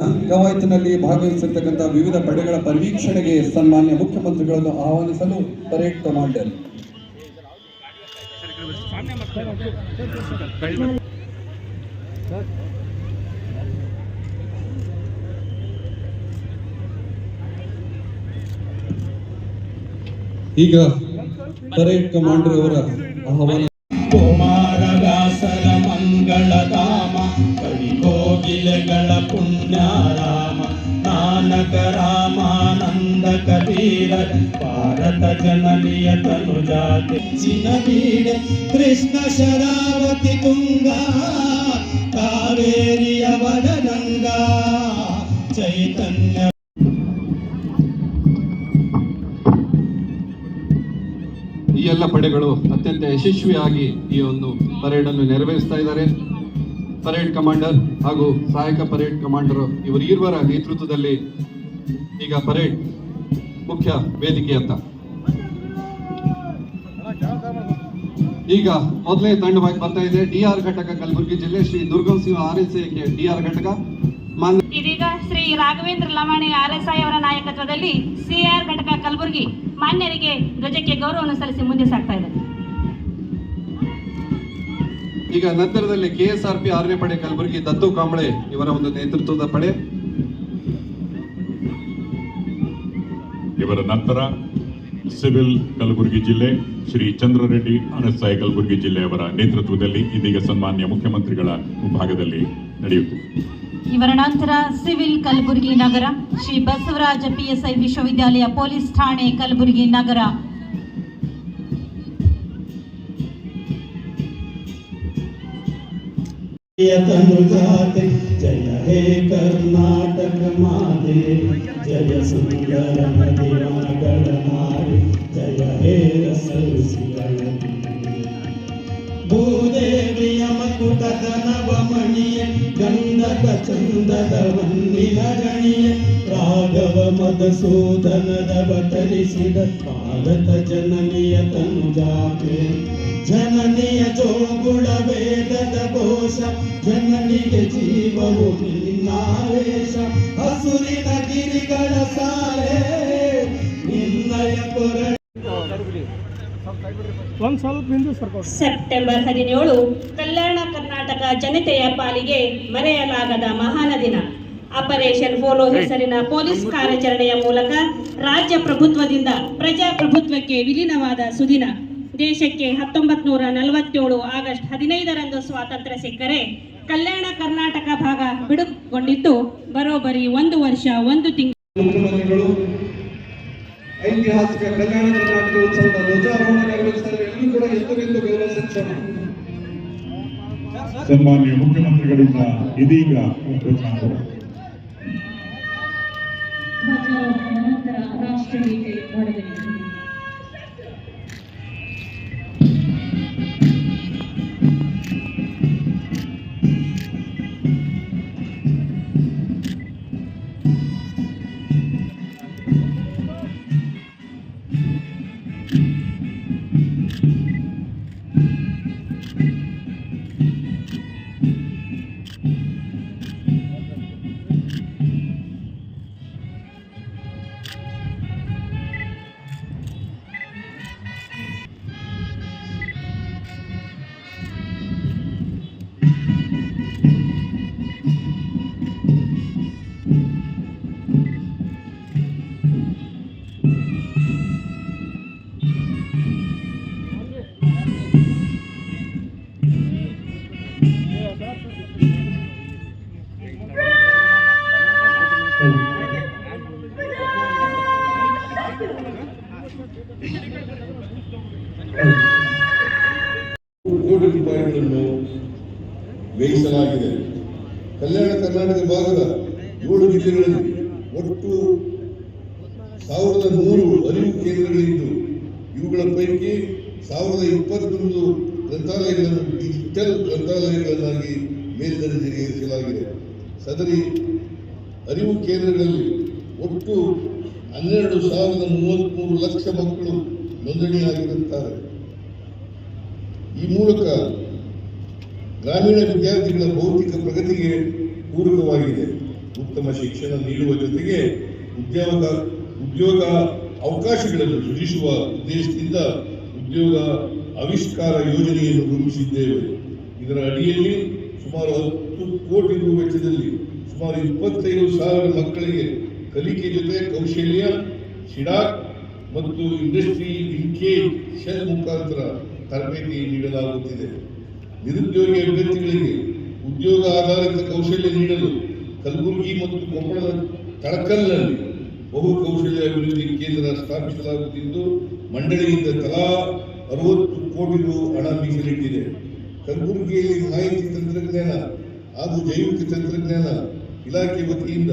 ಕವಾಯತಿನಲ್ಲಿ ಭಾಗವಹಿಸಿರ್ತಕ್ಕಂಥ ವಿವಿಧ ಪಡೆಗಳ ಪರಿವೀಕ್ಷಣೆಗೆ ಸನ್ಮಾನ್ಯ ಮುಖ್ಯಮಂತ್ರಿಗಳನ್ನು ಆಹ್ವಾನಿಸಲು ಪರೇಡ್ ಕಮಾಂಡರ್ ಈಗ ಪರೇಡ್ ಕಮಾಂಡರ್ ಅವರ ಆಹ್ವಾನ ಕುಮಾರದಾಸರ ಮಂಗಳದ ಕೋಗಿಲೆಗಳ ಪುಣ್ಯರಾಮ, ನಾನಕ ರಾಮಾನಂದ ಕಬೀರ ಭಾರತ ಜನನಿಯ ತನು ಜಾತಿ ಚಿನಬೀಡ ಕೃಷ್ಣ ಶರಾವತಿ ತುಂಗ, ಕಾವೇರಿಯ ವದನಂಗ, ಚೈತನ್ಯ. ಈ ಎಲ್ಲ ಪಡೆಗಳು ಅತ್ಯಂತ ಯಶಸ್ವಿಯಾಗಿ ಈ ಒಂದು ಪರೇಡ್ ಅನ್ನು ನೆರವೇರಿಸ್ತಾ ಇದ್ದಾರೆ. ಪರೇಡ್ ಕಮಾಂಡರ್ ಹಾಗೂ ಸಹಾಯಕ ಪರೇಡ್ ಕಮಾಂಡರ್ ಇವರು ಇರುವರ ನೇತೃತ್ವದಲ್ಲಿ ಈಗ ಪರೇಡ್ ಮುಖ್ಯ ವೇದಿಕೆ ಅಂತ ಈಗ ಮೊದಲೇ ತಂಡವಾಗಿ ಬರ್ತಾ ಇದೆ. ಡಿಆರ್ ಘಟಕ ಕಲಬುರಗಿ ಜಿಲ್ಲೆ Shri Durgam Simha R S A DR ಘಟಕ. ಮಾನ್ಯ ಇದೀಗ ಶ್ರೀ ರಾಘವೇಂದ್ರ ಲಮಾಣಿ ಆರ್ಎಸ್ಐ ಅವರ ನಾಯಕತ್ವದಲ್ಲಿ ಸಿಆರ್ ಘಟಕ ಕಲಬುರಗಿ ಮಾನ್ಯರಿಗೆ ಧ್ವಜಕ್ಕೆ ಗೌರವವನ್ನು ಸಲ್ಲಿಸಿ ಮುಂದೆ ಸಾಗ್ತಾ ಇದೆ ಈಗ ನಂತರದಲ್ಲಿ ಕೆಎಸ್ಆರ್ ಪಿ ಆರನೇ ಪಡೆ ಕಲಬುರಗಿ ದತ್ತು ಕಾಂಬಳೆ ಇವರ ಒಂದು ನೇತೃತ್ವದ ಪಡೆ. ಇವರ ನಂತರ ಸಿವಿಲ್ ಕಲಬುರಗಿ ಜಿಲ್ಲೆ ಶ್ರೀ ಚಂದ್ರರೆಡ್ಡಿ ಅನಸಾಯಿ ಕಲಬುರಗಿ ಜಿಲ್ಲೆಯವರ ನೇತೃತ್ವದಲ್ಲಿ ಇದೀಗ ಸನ್ಮಾನ್ಯ ಮುಖ್ಯಮಂತ್ರಿಗಳ ವಿಭಾಗದಲ್ಲಿ ನಡೆಯುತ್ತಿದೆ. ಇವರ ನಂತರ ಸಿವಿಲ್ ಕಲಬುರಗಿ ನಗರ ಶ್ರೀ ಬಸವರಾಜ ಪಿಎಸ್ಐ ವಿಶ್ವವಿದ್ಯಾಲಯ ಪೊಲೀಸ್ ಠಾಣೆ ಕಲಬುರಗಿ ನಗರ. तनुजाते जय हे कर्नाटक माते जय सुंदर मदिरा गणनारे जय हे रसुसिया ರಸರುಸಿಗಳ ಭೂದೇವಿಯ ಮಕುಟದ ನವಮಣಿಯ ಗಂಧದ ಚಂದದ ವನ್ನಿನ ಗಣಿಯ ರಾಘವ ಮಧುಸೂದನದವತರಿಸಿದ ಭಾರತ ಜನನಿಯ ತನು ಜಾತೆ ಜನನಿಯ ಜೋಗುಳ ವೇದದ ಘೋಷ ಜನನಿಗೆ ಜೀವವು ನಿನ್ನಾವೇಶ. ಹಸುರಿನ ಗಿರಿಗಳ ಸಾಲೆ ನಿನ್ನಯ ಕೊರ ಒಂದ್ ಸ್ವಲ್ಪ ಹಿಂದೆ ಸರ್ಕೊಂಡು ಸೆಪ್ಟೆಂಬರ್ ಹದಿನೇಳು ಕಲ್ಯಾಣ ಕರ್ನಾಟಕ ಜನತೆಯ ಪಾಲಿಗೆ ಮರೆಯಲಾಗದ ಮಹಾನ ದಿನ. ಆಪರೇಷನ್ ಫೋಲೋ ಹೆಸರಿನ ಪೊಲೀಸ್ ಕಾರ್ಯಾಚರಣೆಯ ಮೂಲಕ ರಾಜ್ಯ ಪ್ರಭುತ್ವದಿಂದ ಪ್ರಜಾಪ್ರಭುತ್ವಕ್ಕೆ ವಿಲೀನವಾದ ಸುದಿನ. ದೇಶಕ್ಕೆ ಹತ್ತೊಂಬತ್ ನೂರ ನಲವತ್ತೇಳು ಆಗಸ್ಟ್ ಹದಿನೈದರಂದು ಸ್ವಾತಂತ್ರ್ಯ ಸಿಕ್ಕರೆ ಕಲ್ಯಾಣ ಕರ್ನಾಟಕ ಭಾಗ ಬಿಡುಗೊಂಡಿದ್ದು ಬರೋಬ್ಬರಿ ಒಂದು ವರ್ಷ ಒಂದು ತಿಂಗಳು ಐತಿಹಾಸಿಕ ಕಲ್ಯಾಣ ಕರ್ನಾಟಕ ಉತ್ಸವದ ಧ್ವಜಾರೋಹಣ ನೆರವೇರಿಸಿದರೆ ಎಲ್ಲರೂ ಕೂಡ ಎತ್ತರೆಂದು ಗೌರವ ಸೂಚನೆ ಸನ್ಮಾನ್ಯ ಮುಖ್ಯಮಂತ್ರಿಗಳಿಂದ ಇದೀಗ ವ್ಯಯಿಸಲಾಗಿದೆ ಕಲ್ಯಾಣ ಕರ್ನಾಟಕ ಭಾಗದ ಏಳು ಜಿಲ್ಲೆಗಳಲ್ಲಿ ಒಟ್ಟು ಸಾವಿರದ ನೂರು ಅರಿವು ಕೇಂದ್ರಗಳಿದ್ದು, ಇವುಗಳ ಪೈಕಿ ಸಾವಿರದ ಇಪ್ಪತ್ತೊಂದು ಗ್ರಂಥಾಲಯಗಳನ್ನು ಡಿಜಿಟಲ್ ಗ್ರಂಥಾಲಯಗಳನ್ನಾಗಿ ಮೇಲ್ದರ್ಜೆಗೇರಿಸಲಾಗಿದೆ ಸದರಿ ಅರಿವು ಕೇಂದ್ರಗಳಲ್ಲಿ ಒಟ್ಟು ಹನ್ನೆರಡು ಸಾವಿರದ ಮೂವತ್ತ್ಮೂರು ಲಕ್ಷ ಮಕ್ಕಳು ನೋಂದಣಿಯಾಗಿರುತ್ತಾರೆ. ಈ ಮೂಲಕ ಗ್ರಾಮೀಣ ವಿದ್ಯಾರ್ಥಿಗಳ ಭೌತಿಕ ಪ್ರಗತಿಗೆ ಪೂರಕವಾಗಿದೆ. ಉತ್ತಮ ಶಿಕ್ಷಣ ನೀಡುವ ಜೊತೆಗೆ ಉದ್ಯೋಗ ಉದ್ಯೋಗ ಅವಕಾಶಗಳನ್ನು ಸೃಜಿಸುವ ಉದ್ದೇಶದಿಂದ ಉದ್ಯೋಗ ಆವಿಷ್ಕಾರ ಯೋಜನೆಯನ್ನು ರೂಪಿಸಿದ್ದೇವೆ. ಇದರ ಅಡಿಯಲ್ಲಿ ಸುಮಾರು ಹತ್ತು ಕೋಟಿ ರು ವೆಚ್ಚದಲ್ಲಿ ಸುಮಾರು ಇಪ್ಪತ್ತೈದು ಸಾವಿರ ಮಕ್ಕಳಿಗೆ ಕಲಿಕೆ ಜೊತೆ ಕೌಶಲ್ಯ ಶಿಡಾಕ್ ಮತ್ತು ಇಂಡಸ್ಟ್ರಿ ಲಿಂಕೇಜ್ ಶೆಲ್ ಮುಖಾಂತರ ತರಬೇತಿ ನೀಡಲಾಗುತ್ತಿದೆ. ನಿರುದ್ಯೋಗಿ ಅಭ್ಯರ್ಥಿಗಳಿಗೆ ಉದ್ಯೋಗ ಆಧಾರಿತ ಕೌಶಲ್ಯ ನೀಡಲು ಕಲಬುರಗಿ ಮತ್ತು ಕೊಪ್ಪಳದ ತಳಕಲ್ನಲ್ಲಿ ಬಹು ಕೌಶಲ್ಯ ಅಭಿವೃದ್ಧಿ ಕೇಂದ್ರ ಸ್ಥಾಪಿಸಲಾಗುತ್ತಿದ್ದು, ಮಂಡಳಿಯಿಂದ ತಲಾ ಅರವತ್ತು ಕೋಟಿ ರು ಹಣ ಮೀಸಲಿಟ್ಟಿದೆ ಕಲಬುರಗಿಯಲ್ಲಿ ಮಾಹಿತಿ ತಂತ್ರಜ್ಞಾನ ಹಾಗೂ ಜೈವಿಕ ತಂತ್ರಜ್ಞಾನ ಇಲಾಖೆ ವತಿಯಿಂದ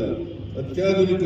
ಅತ್ಯಾಧುನಿಕ